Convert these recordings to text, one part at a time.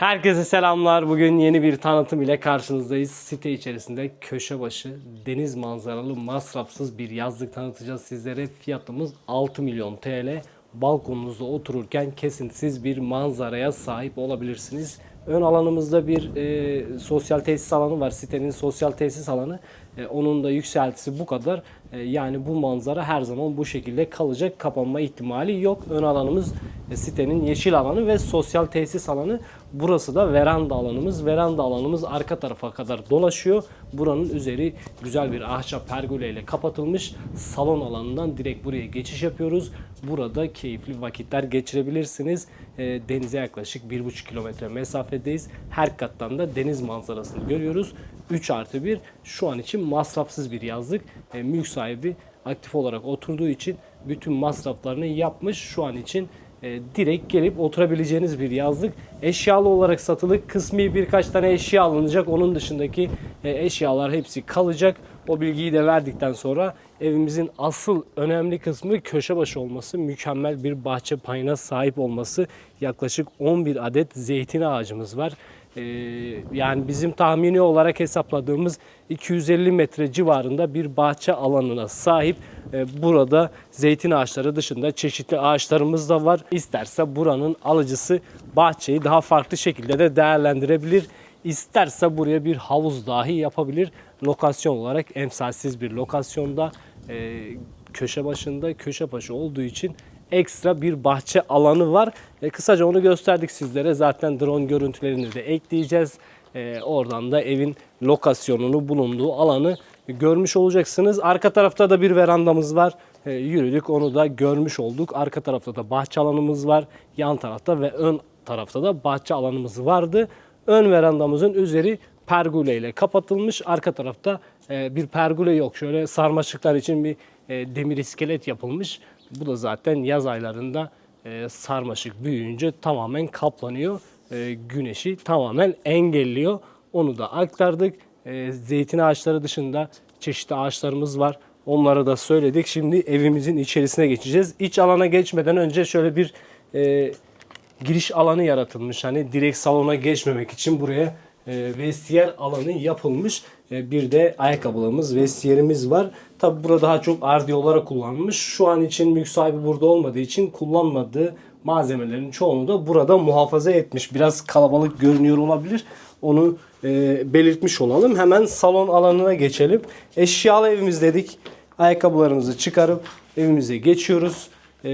Herkese selamlar. Bugün yeni bir tanıtım ile karşınızdayız. Site içerisinde köşe başı, deniz manzaralı, masrafsız bir yazlık tanıtacağız sizlere. Fiyatımız 6 milyon TL. Balkonunuzda otururken kesintisiz bir manzaraya sahip olabilirsiniz. Ön alanımızda bir e, sosyal tesis alanı var. Sitenin sosyal tesis alanı. E, onun da yükseltisi bu kadar. E, yani bu manzara her zaman bu şekilde kalacak. Kapanma ihtimali yok. Ön alanımız e, sitenin yeşil alanı ve sosyal tesis alanı. Burası da veranda alanımız. Veranda alanımız arka tarafa kadar dolaşıyor. Buranın üzeri güzel bir ahşap pergole ile kapatılmış. Salon alanından direkt buraya geçiş yapıyoruz. Burada keyifli vakitler geçirebilirsiniz. E, denize yaklaşık 1,5 kilometre mesafedeyiz. Her kattan da deniz manzarasını görüyoruz. 3 artı 1 şu an için masrafsız bir yazlık. E, mülk sahibi aktif olarak oturduğu için bütün masraflarını yapmış. Şu an için e, direkt gelip oturabileceğiniz bir yazlık. Eşyalı olarak satılık. Kısmi birkaç tane eşya alınacak. Onun dışındaki e, eşyalar hepsi kalacak. O bilgiyi de verdikten sonra evimizin asıl önemli kısmı köşe başı olması, mükemmel bir bahçe payına sahip olması. Yaklaşık 11 adet zeytin ağacımız var. Ee, yani bizim tahmini olarak hesapladığımız 250 metre civarında bir bahçe alanına sahip. Ee, burada zeytin ağaçları dışında çeşitli ağaçlarımız da var. İsterse buranın alıcısı bahçeyi daha farklı şekilde de değerlendirebilir. İsterse buraya bir havuz dahi yapabilir. Lokasyon olarak emsalsiz bir lokasyonda e, köşe başında köşe başı olduğu için ekstra bir bahçe alanı var. E, kısaca onu gösterdik sizlere. Zaten drone görüntülerini de ekleyeceğiz. E, oradan da evin lokasyonunu bulunduğu alanı görmüş olacaksınız. Arka tarafta da bir verandamız var. E, yürüdük onu da görmüş olduk. Arka tarafta da bahçe alanımız var. Yan tarafta ve ön tarafta da bahçe alanımız vardı. Ön verandamızın üzeri pergole ile kapatılmış. Arka tarafta e, bir pergole yok. Şöyle sarmaşıklar için bir e, demir iskelet yapılmış. Bu da zaten yaz aylarında e, sarmaşık büyüyünce tamamen kaplanıyor. E, güneşi tamamen engelliyor. Onu da aktardık. E, zeytin ağaçları dışında çeşitli ağaçlarımız var. Onları da söyledik. Şimdi evimizin içerisine geçeceğiz. İç alana geçmeden önce şöyle bir e, giriş alanı yaratılmış. Hani direkt salona geçmemek için buraya e, vestiyer alanı yapılmış. E, bir de ayakkabılığımız, vestiyerimiz var. Tabi burada daha çok ardi olarak kullanılmış. Şu an için mülk sahibi burada olmadığı için kullanmadığı malzemelerin çoğunu da burada muhafaza etmiş. Biraz kalabalık görünüyor olabilir. Onu e, belirtmiş olalım. Hemen salon alanına geçelim. Eşyalı evimiz dedik. Ayakkabılarımızı çıkarıp evimize geçiyoruz. E,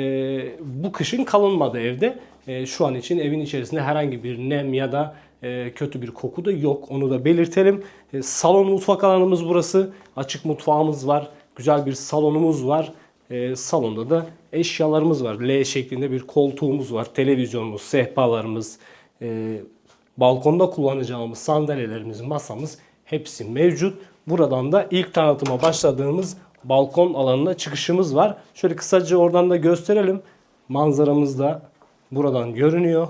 bu kışın kalınmadı evde. E, şu an için evin içerisinde herhangi bir nem ya da e, kötü bir koku da yok. Onu da belirtelim. E, salon mutfak alanımız burası. Açık mutfağımız var. Güzel bir salonumuz var. E, salonda da eşyalarımız var. L şeklinde bir koltuğumuz var. Televizyonumuz, sehpalarımız, balkonda kullanacağımız sandalyelerimiz, masamız hepsi mevcut. Buradan da ilk tanıtıma başladığımız balkon alanına çıkışımız var. Şöyle kısaca oradan da gösterelim. Manzaramız da buradan görünüyor.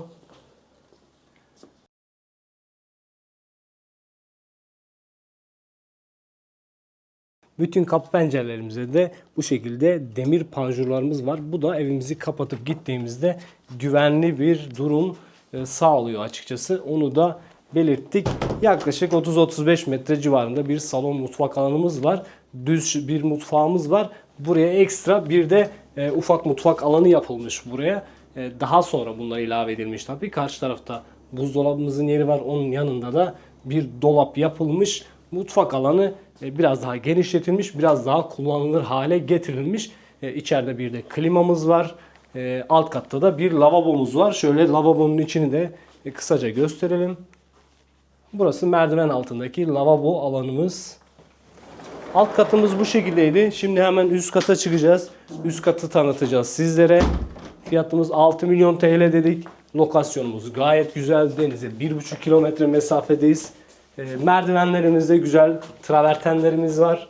Bütün kapı pencerelerimize de bu şekilde demir panjurlarımız var. Bu da evimizi kapatıp gittiğimizde güvenli bir durum e, sağlıyor açıkçası. Onu da belirttik. Yaklaşık 30-35 metre civarında bir salon mutfak alanımız var. Düz bir mutfağımız var. Buraya ekstra bir de e, ufak mutfak alanı yapılmış buraya. E, daha sonra bunlar ilave edilmiş tabii. Karşı tarafta buzdolabımızın yeri var. Onun yanında da bir dolap yapılmış. Mutfak alanı e, biraz daha genişletilmiş, biraz daha kullanılır hale getirilmiş. E, İçeride bir de klimamız var. E, Alt katta da bir lavabomuz var. Şöyle lavabonun içini de kısaca gösterelim. Burası merdiven altındaki lavabo alanımız. Alt katımız bu şekildeydi. Şimdi hemen üst kata çıkacağız. Üst katı tanıtacağız sizlere. Fiyatımız 6 milyon TL dedik. Lokasyonumuz gayet güzel. Denize 1,5 kilometre mesafedeyiz. E, merdivenlerimiz de güzel. Travertenlerimiz var.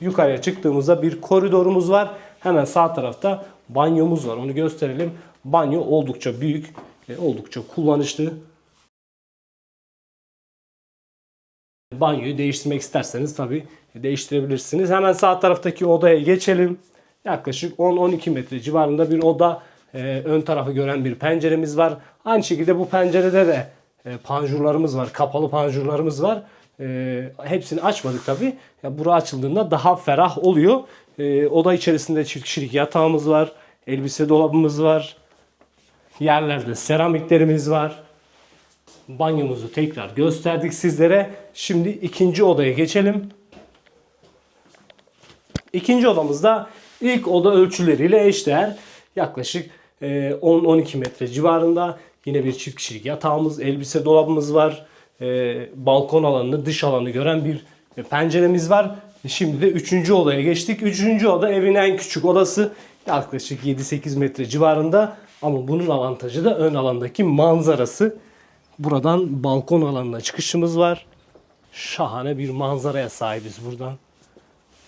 Yukarıya çıktığımızda bir koridorumuz var. Hemen sağ tarafta banyomuz var. Onu gösterelim. Banyo oldukça büyük. oldukça kullanışlı. Banyoyu değiştirmek isterseniz tabi değiştirebilirsiniz. Hemen sağ taraftaki odaya geçelim. Yaklaşık 10-12 metre civarında bir oda. e, ön tarafı gören bir penceremiz var. Aynı şekilde bu pencerede de e, panjurlarımız var. Kapalı panjurlarımız var. E, hepsini açmadık tabi. Ya bura açıldığında daha ferah oluyor. E, oda içerisinde çift kişilik yatağımız var. Elbise dolabımız var. Yerlerde seramiklerimiz var. Banyomuzu tekrar gösterdik sizlere. Şimdi ikinci odaya geçelim. İkinci odamızda ilk oda ölçüleriyle eşdeğer. Yaklaşık e, 10-12 metre civarında. Yine bir çift kişilik yatağımız, elbise dolabımız var. E, balkon alanını, dış alanı gören bir penceremiz var. Şimdi de üçüncü odaya geçtik. Üçüncü oda evin en küçük odası. Yaklaşık 7-8 metre civarında. Ama bunun avantajı da ön alandaki manzarası. Buradan balkon alanına çıkışımız var. Şahane bir manzaraya sahibiz buradan.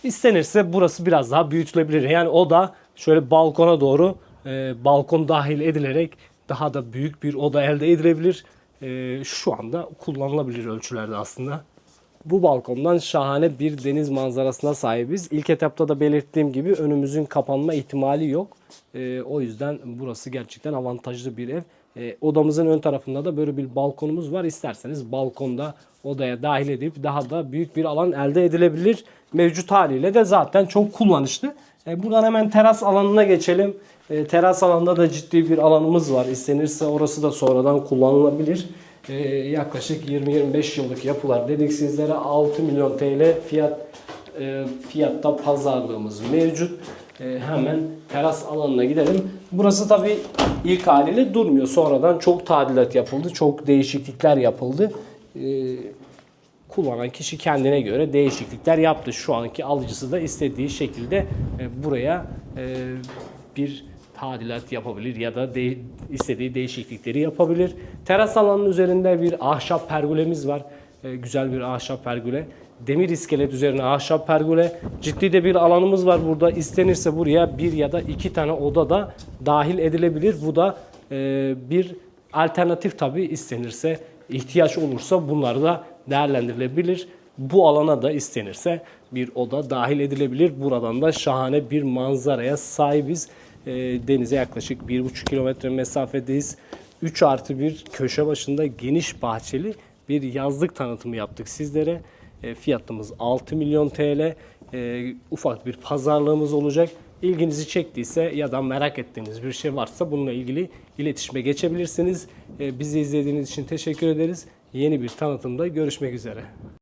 İstenirse burası biraz daha büyütülebilir. Yani oda şöyle balkona doğru e, balkon dahil edilerek daha da büyük bir oda elde edilebilir. E, şu anda kullanılabilir ölçülerde aslında. Bu balkondan şahane bir deniz manzarasına sahibiz. İlk etapta da belirttiğim gibi önümüzün kapanma ihtimali yok. E, o yüzden burası gerçekten avantajlı bir ev. E, odamızın ön tarafında da böyle bir balkonumuz var. İsterseniz balkonda odaya dahil edip daha da büyük bir alan elde edilebilir. Mevcut haliyle de zaten çok kullanışlı. E, buradan hemen teras alanına geçelim. E, teras alanında da ciddi bir alanımız var. İstenirse orası da sonradan kullanılabilir. E, yaklaşık 20-25 yıllık yapılar dedik sizlere 6 milyon TL fiyat e, fiyatta pazarlığımız mevcut. E, hemen teras alanına gidelim. Burası tabi ilk haliyle durmuyor. Sonradan çok tadilat yapıldı. Çok değişiklikler yapıldı. E, kullanan kişi kendine göre değişiklikler yaptı. Şu anki alıcısı da istediği şekilde e, buraya e, bir tadilat yapabilir ya da de, istediği değişiklikleri yapabilir. Teras alanının üzerinde bir ahşap pergolemiz var. E, güzel bir ahşap pergole. Demir iskelet üzerine ahşap pergole. Ciddi de bir alanımız var burada. İstenirse buraya bir ya da iki tane oda da dahil edilebilir. Bu da e, bir alternatif tabii istenirse ihtiyaç olursa bunlar da değerlendirilebilir. Bu alana da istenirse bir oda dahil edilebilir. Buradan da şahane bir manzaraya sahibiz. E, denize yaklaşık 1,5 kilometre mesafedeyiz. 3 artı bir köşe başında geniş bahçeli bir yazlık tanıtımı yaptık sizlere. E, fiyatımız 6 milyon TL. E, ufak bir pazarlığımız olacak. İlginizi çektiyse ya da merak ettiğiniz bir şey varsa bununla ilgili iletişime geçebilirsiniz. E, bizi izlediğiniz için teşekkür ederiz. Yeni bir tanıtımda görüşmek üzere.